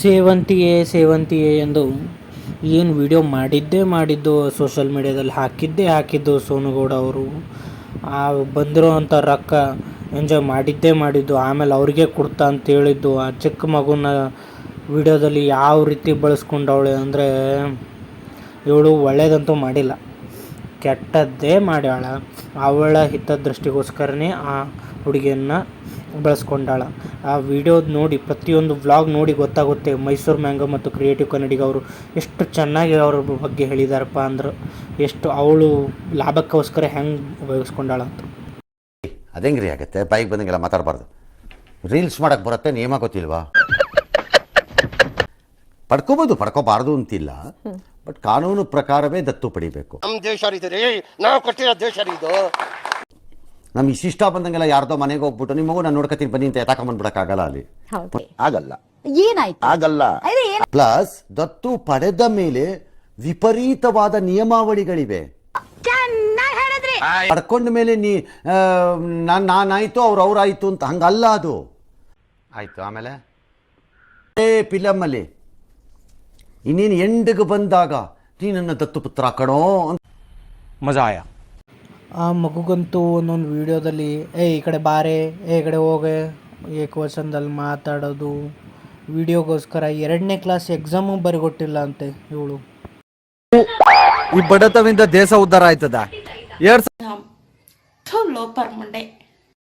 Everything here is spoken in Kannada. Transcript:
ಸೇವಂತಿಯೇ ಸೇವಂತಿಯೇ ಎಂದು ಏನು ವಿಡಿಯೋ ಮಾಡಿದ್ದೇ ಮಾಡಿದ್ದು ಸೋಷಲ್ ಮೀಡ್ಯಾದಲ್ಲಿ ಹಾಕಿದ್ದೇ ಹಾಕಿದ್ದು ಸೋನುಗೌಡ ಅವರು. ಆ ಬಂದಿರೋವಂಥ ರೊಕ್ಕ ಎಂಜಾಯ್ ಮಾಡಿದ್ದೇ ಮಾಡಿದ್ದು, ಆಮೇಲೆ ಅವ್ರಿಗೆ ಕೊಡ್ತಾ ಅಂತ ಹೇಳಿದ್ದು, ಆ ಚಿಕ್ಕ ಮಗುನ ವಿಡಿಯೋದಲ್ಲಿ ಯಾವ ರೀತಿ ಬಳಸ್ಕೊಂಡವಳೆ ಅಂದರೆ ಇವಳು ಒಳ್ಳೇದಂತೂ ಮಾಡಿಲ್ಲ. ಕೆಟ್ಟದ್ದೇ ಮಾಡ್ಯಾಳ. ಅವಳ ಹಿತದೃಷ್ಟಿಗೋಸ್ಕರನೇ ಆ ಹುಡುಗಿಯನ್ನು ಬಳಸ್ಕೊಂಡಾಳ. ಆ ವಿಡಿಯೋ ನೋಡಿ ಪ್ರತಿಯೊಂದು ವ್ಲಾಗ್ ನೋಡಿ ಗೊತ್ತಾಗುತ್ತೆ ಮೈಸೂರು ಮ್ಯಾಂಗೋ ಮತ್ತು ಕ್ರಿಯೇಟಿವ್ ಕನ್ನಡಿಗ ಅವರು ಎಷ್ಟು ಚೆನ್ನಾಗಿ ಅವ್ರ ಬಗ್ಗೆ ಹೇಳಿದಾರಪ್ಪ ಅಂದ್ರೆ. ಎಷ್ಟು ಅವಳು ಲಾಭಕ್ಕೋಸ್ಕರ ಹೆಂಗೆ ಉಪಯೋಗಿಸ್ಕೊಂಡಾಳ ಅಂತ. ಅದೇಂಗೆ ರೀ ಆಗುತ್ತೆ? ಬೈಕ್ ಬಂದಂಗೆಲ್ಲ ಮಾತಾಡಬಾರ್ದು. ರೀಲ್ಸ್ ಮಾಡಕ್ಕೆ ಬರುತ್ತೆ ನಿಯಮ ಗೊತ್ತಿಲ್ವಾ? ಪಡ್ಕೋಬೋದು ಪಡ್ಕೋಬಾರ್ದು ಅಂತಿಲ್ಲ. ಬಟ್ ಕಾನೂನು ಪ್ರಕಾರವೇ ದತ್ತು ಪಡಿಬೇಕು. ನಮ್ಮ ದೇಶ ರೀ. ನಾವು ಕಟ್ಟಿರೋ ದೇಶ ರೀ ಇದು. ನಮ್ಗೆ ಇಷ್ಟ ಬಂದಂಗೆಲ್ಲ ಯಾರ್ದೋ ಮನೆಗೆ ಹೋಗ್ಬಿಟ್ಟು ನಿಮ್ಮ ಮಗು ನಾನು ನೋಡ್ಕತೀನಿ ಬನ್ನಿ ಅಂತ ಬಂದ್ಬಿಡಕ್ಕಾಗಲ್ಲ ಅಲ್ಲಿ. ಆಗಲ್ಲ. ಏನಾಯ್ತು? ಆಗಲ್ಲ. ಪ್ಲಸ್ ದತ್ತು ಪಡೆದ ಮೇಲೆ ವಿಪರೀತವಾದ ನಿಯಮಾವಳಿಗಳಿವೆ. ಪಡ್ಕೊಂಡ ಮೇಲೆ ನೀ ನಾನಾಯ್ತು ಅವ್ರು ಅವ್ರಾಯ್ತು ಅಂತ ಹಂಗಲ್ಲ ಅದು. ಆಯ್ತು ಆಮೇಲೆ? ಏ ಫಿಲಮಲ್ಲಿ ಇನ್ನೇನು ಎಂಡಿಗೆ ಬಂದಾಗ ನೀ ನನ್ನ ದತ್ತು ಪುತ್ರ ಕಣೋ ಅಂತ. ಮಜಾ ಆಯಾ ಆ ಮಗುಗಂತೂ ಒಂದೊಂದು ವಿಡಿಯೋದಲ್ಲಿ ಏ ಈ ಕಡೆ ಬಾರೆ ಏ ಈ ಕಡೆ ಹೋಗೆ. ಏಕವಚನದಲ್ಲಿ ಮಾತಾಡೋದು. ವಿಡಿಯೋಗೋಸ್ಕರ ಎರಡನೇ ಕ್ಲಾಸ್ ಎಕ್ಸಾಮು ಬರಿಗೊಟ್ಟಿಲ್ಲ ಅಂತೆ ಇವಳು. ಈ ಬಡತವಿಂದ ದೇಶ ಉದ್ಧಾರ ಆಯ್ತದ? ಎರಡ್ ಲೋಪರ್ ಮುಂಡೆ.